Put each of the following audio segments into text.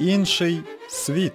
Інший світ.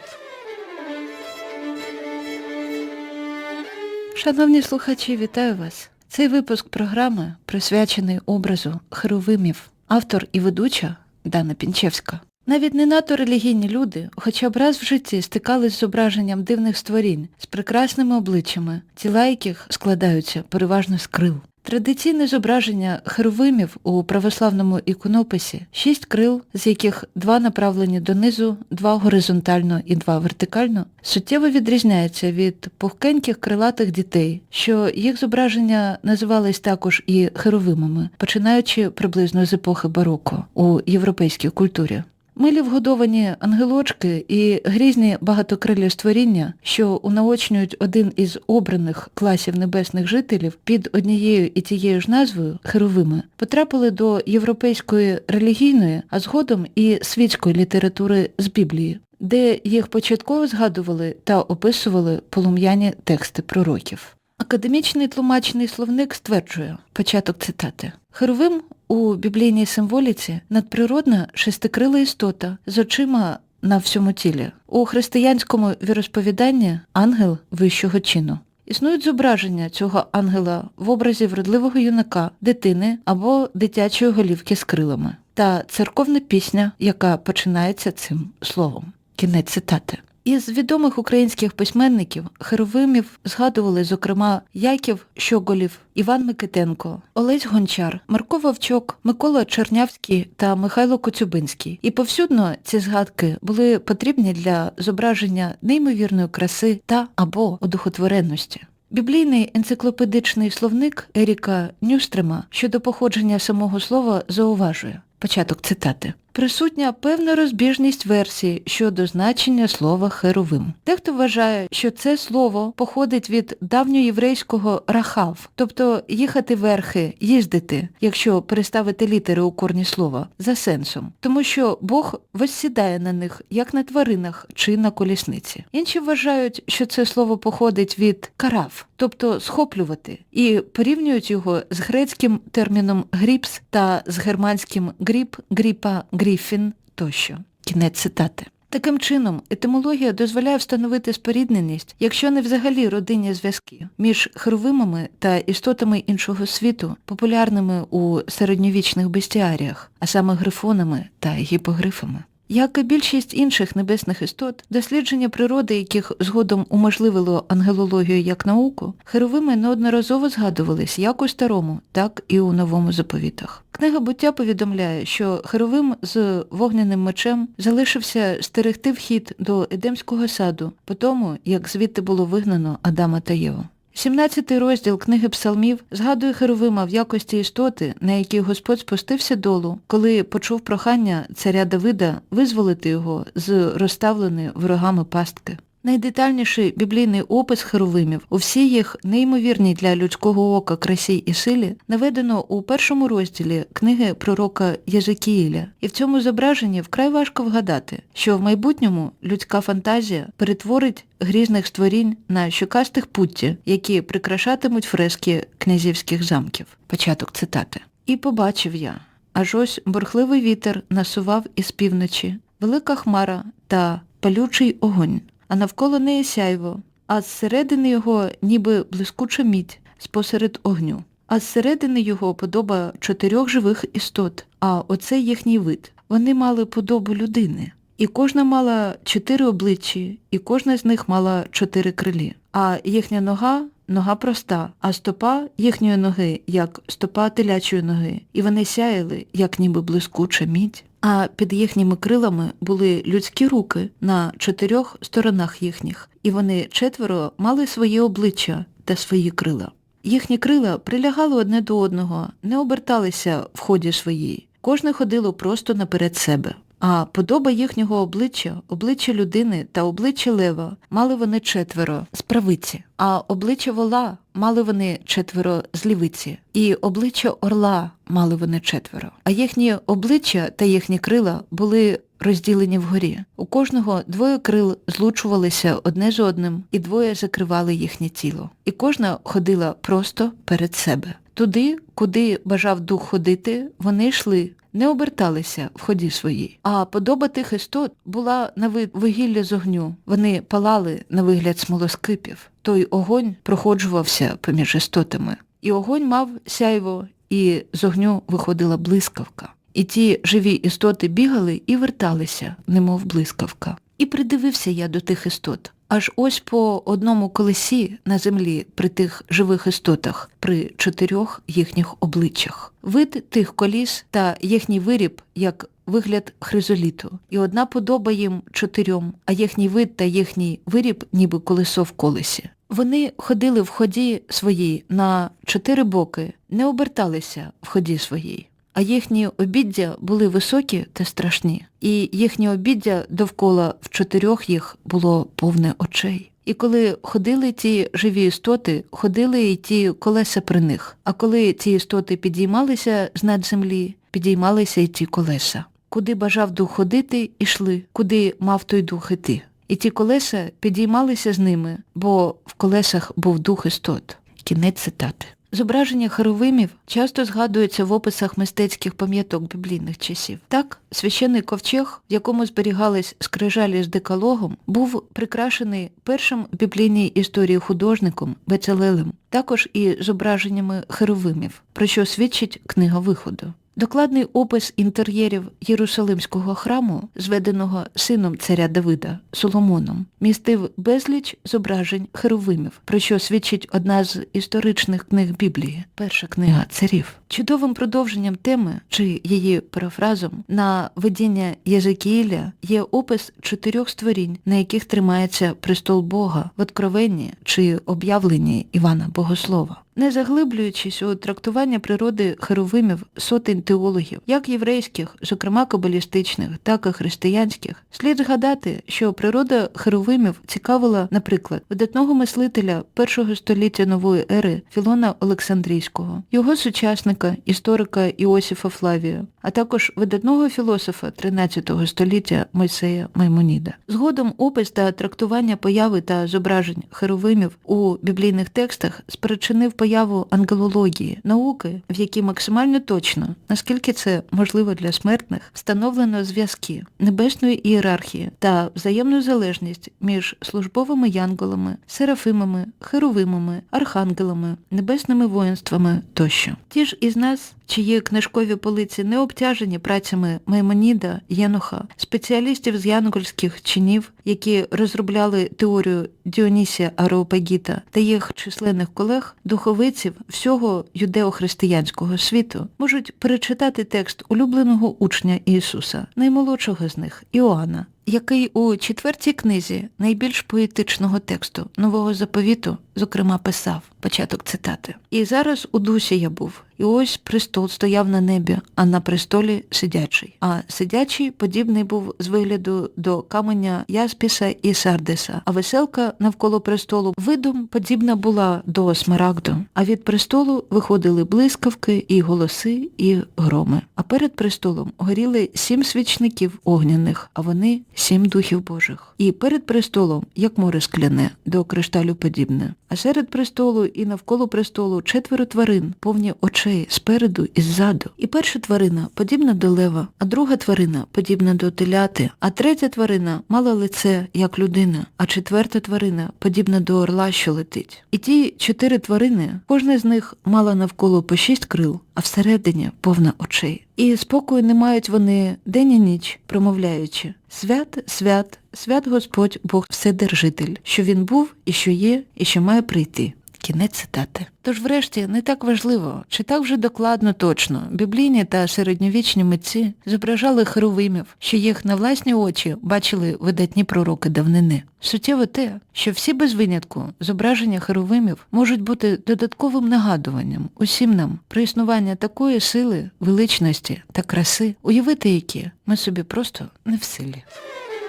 Шановні слухачі, вітаю вас. Цей випуск програми присвячений образу херовимів, автор і ведуча Дана Пінчевська. Навіть не надто релігійні люди, хоча б раз в житті стикались з зображенням дивних створінь з прекрасними обличчями, тіла яких складаються переважно з крил. Традиційне зображення херовимів у православному іконописі шість крил, з яких два направлені донизу, два горизонтально і два вертикально, суттєво відрізняється від пухкеньких крилатих дітей, що їх зображення називались також і херовимами, починаючи приблизно з епохи бароко у європейській культурі. Милі вгодовані ангелочки і грізні багатокрилі створіння, що унаочнюють один із обраних класів небесних жителів під однією і тією ж назвою херовими, потрапили до європейської релігійної, а згодом і світської літератури з Біблії, де їх початково згадували та описували полум'яні тексти пророків. Академічний тлумачний словник стверджує, початок цитати, Херовим у біблійній символіці надприродна шестикрила істота з очима на всьому тілі. У християнському віросповіданні ангел вищого чину. Існують зображення цього ангела в образі вродливого юнака, дитини або дитячої голівки з крилами та церковна пісня, яка починається цим словом. Кінець цитати. Із відомих українських письменників Херовимів згадували, зокрема, Яків Щоголів, Іван Микитенко, Олесь Гончар, Марко Вовчок, Микола Чернявський та Михайло Коцюбинський. І повсюдно ці згадки були потрібні для зображення неймовірної краси та або одухотворенності. Біблійний енциклопедичний словник Еріка Нюстрема щодо походження самого слова зауважує. Початок цитати. Присутня певна розбіжність версій щодо значення слова херовим. Дехто вважає, що це слово походить від давньоєврейського рахав, тобто їхати верхи, їздити, якщо переставити літери у корні слова, за сенсом, тому що Бог воссідає на них, як на тваринах чи на колісниці. Інші вважають, що це слово походить від карав, тобто схоплювати, і порівнюють його з грецьким терміном гріпс та з германським гріп, гріпа, гріфін тощо. Кінець цитати. Таким чином, етимологія дозволяє встановити спорідненість, якщо не взагалі родинні зв'язки, між хровимами та істотами іншого світу, популярними у середньовічних бестіаріях, а саме грифонами та гіпогрифами. Як і більшість інших небесних істот, дослідження природи, яких згодом уможливило ангелологію як науку, херовими неодноразово згадувались як у старому, так і у новому заповітах. Книга буття повідомляє, що херовим з вогняним мечем залишився стерегти вхід до Едемського саду, по тому, як звідти було вигнано Адама та Єву. 17-й розділ книги псалмів згадує Херовима в якості істоти, на якій Господь спустився долу, коли почув прохання царя Давида визволити його з розставленої ворогами пастки. Найдетальніший біблійний опис херовимів у всій їх неймовірній для людського ока красі і силі наведено у першому розділі книги пророка Єзекіїля. І в цьому зображенні вкрай важко вгадати, що в майбутньому людська фантазія перетворить грізних створінь на щокастих путті, які прикрашатимуть фрески князівських замків. Початок цитати. І побачив я, аж ось бурхливий вітер насував із півночі, велика хмара та палючий огонь а навколо неї сяйво, а зсередини його ніби блискуча мідь спосеред огню. А зсередини його подоба чотирьох живих істот, а оце їхній вид. Вони мали подобу людини. І кожна мала чотири обличчі, і кожна з них мала чотири крилі. А їхня нога нога проста, а стопа їхньої ноги, як стопа телячої ноги, і вони сяяли, як ніби блискуча мідь а під їхніми крилами були людські руки на чотирьох сторонах їхніх, і вони четверо мали свої обличчя та свої крила. Їхні крила прилягали одне до одного, не оберталися в ході своїй. Кожне ходило просто наперед себе. А подоба їхнього обличчя, обличчя людини та обличчя лева мали вони четверо з правиці, а обличчя вола мали вони четверо з лівиці, і обличчя орла мали вони четверо. А їхні обличчя та їхні крила були розділені вгорі. У кожного двоє крил злучувалися одне з одним, і двоє закривали їхнє тіло. І кожна ходила просто перед себе. Туди, куди бажав дух ходити, вони йшли, не оберталися в ході своїй. А подоба тих істот була на вид вугілля з огню. Вони палали на вигляд смолоскипів. Той огонь проходжувався поміж істотами. І огонь мав сяйво, і з огню виходила блискавка. І ті живі істоти бігали і верталися, немов блискавка. І придивився я до тих істот. Аж ось по одному колесі на землі при тих живих істотах, при чотирьох їхніх обличчях. Вид тих коліс та їхній виріб як вигляд хризоліту. І одна подоба їм чотирьом, а їхній вид та їхній виріб ніби колесо в колесі. Вони ходили в ході своїй на чотири боки, не оберталися в ході своїй. А їхні обіддя були високі та страшні, і їхнє обіддя довкола в чотирьох їх було повне очей. І коли ходили ті живі істоти, ходили і ті колеса при них. А коли ті істоти підіймалися з над землі, підіймалися і ті колеса. Куди бажав дух ходити, ішли, куди мав той дух іти. І ті колеса підіймалися з ними, бо в колесах був дух істот. Кінець цитати. Зображення херовимів часто згадується в описах мистецьких пам'яток біблійних часів. Так, священний ковчег, в якому зберігались скрижалі з декалогом, був прикрашений першим в біблійній історії художником Бецелелем, також і зображеннями херовимів, про що свідчить книга виходу. Докладний опис інтер'єрів Єрусалимського храму, зведеного сином царя Давида Соломоном, містив безліч зображень херовимів, про що свідчить одна з історичних книг Біблії, перша книга царів. Чудовим продовженням теми чи її парафразом на видіння Єзекіїля є опис чотирьох створінь, на яких тримається престол Бога в откровенні чи об'явленні Івана Богослова. Не заглиблюючись у трактування природи херовимів сотень теологів, як єврейських, зокрема кабалістичних, так і християнських, слід згадати, що природа херовимів цікавила, наприклад, видатного мислителя першого століття нової ери Філона Олександрійського, його сучасника, історика Іосифа Флавія, а також видатного філософа 13 століття Мойсея Маймоніда. Згодом опис та трактування появи та зображень херовимів у біблійних текстах спричинив появу ангелології, науки, в якій максимально точно, наскільки це можливо для смертних, встановлено зв'язки небесної ієрархії та взаємну залежність між службовими янголами, серафимами, херовимами, архангелами, небесними воїнствами тощо. Ті ж із нас, чиї книжкові полиці не обтяжені працями Маймоніда, Єноха, спеціалістів з янгольських чинів, які розробляли теорію Діонісія Ареопагіта та їх численних колег, духовиців всього юдео-християнського світу, можуть перечитати текст улюбленого учня Ісуса, наймолодшого з них Іоанна, який у четвертій книзі найбільш поетичного тексту нового заповіту, зокрема, писав початок цитати. І зараз у дусі я був, і ось престол стояв на небі, а на престолі сидячий. А сидячий подібний був з вигляду до каменя Яспіса і Сардиса, а веселка навколо престолу видом подібна була до смарагду. А від престолу виходили блискавки і голоси, і громи. А перед престолом горіли сім свічників огняних, а вони сім духів Божих. І перед престолом, як море скляне, до кришталю подібне. А серед престолу і навколо престолу четверо тварин, повні очей спереду і ззаду. І перша тварина подібна до лева, а друга тварина подібна до теляти, а третя тварина мала лице, як людина, а четверта тварина подібна до орла, що летить. І ті чотири тварини, кожна з них мала навколо по шість крил, а всередині повна очей. І спокою не мають вони день і ніч, промовляючи Свят, свят, свят Господь Бог Вседержитель, що він був, і що є, і що має прийти. Кінець цитати. Тож, врешті, не так важливо, чи так вже докладно точно біблійні та середньовічні митці зображали херовимів, що їх на власні очі бачили видатні пророки давнини. Суттєво те, що всі без винятку зображення херовимів можуть бути додатковим нагадуванням усім нам про існування такої сили, величності та краси, уявити які ми собі просто не в силі.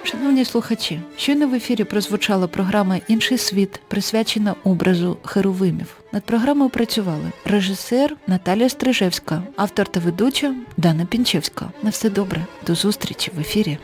Шановні слухачі, щойно в ефірі прозвучала програма Інший світ, присвячена образу херовимів. Над програмою працювали режисер Наталія Стрижевська, автор та ведуча Дана Пінчевська. На все добре, до зустрічі в ефірі.